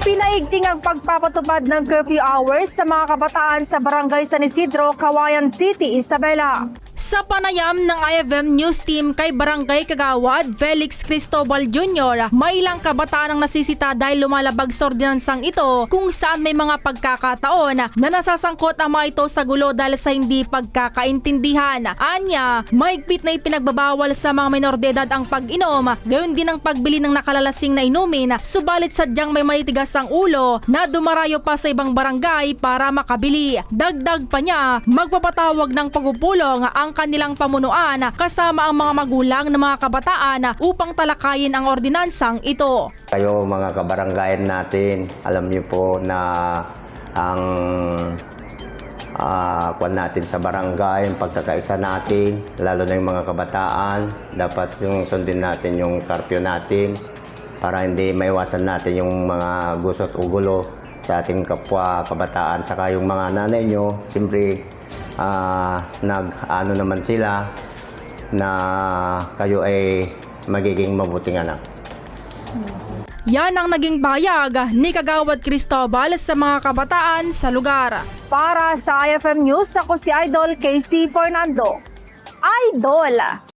Pinaigting ang pagpapatupad ng curfew hours sa mga kabataan sa Barangay San Isidro, Kawayan City, Isabela. Sa panayam ng IFM News Team kay Barangay Kagawad, Felix Cristobal Jr., may ilang kabataan ang nasisita dahil lumalabag sa ordinansang ito kung saan may mga pagkakataon na nasasangkot ang mga ito sa gulo dahil sa hindi pagkakaintindihan. Anya, mahigpit na ipinagbabawal sa mga minor de edad ang pag-inom, gayon din ang pagbili ng nakalalasing na inumin, subalit sadyang may malitigas ang ulo na dumarayo pa sa ibang barangay para makabili. Dagdag pa niya, magpapatawag ng pagpupulong ang kanilang pamunuan kasama ang mga magulang ng mga kabataan upang talakayin ang ordinansang ito. Kayo mga kabaranggayan natin, alam niyo po na ang ah kwan natin sa barangay, yung pagkakaisa natin, lalo na yung mga kabataan, dapat yung sundin natin yung karpyo natin para hindi maiwasan natin yung mga gusot o gulo sa ating kapwa kabataan. Saka yung mga nanay nyo, siyempre ah, nag-ano naman sila na kayo ay magiging mabuting anak. Yan ang naging bayag ni Kagawad Cristobal sa mga kabataan sa lugar. Para sa IFM News, ako si Idol Casey Fernando. Idol!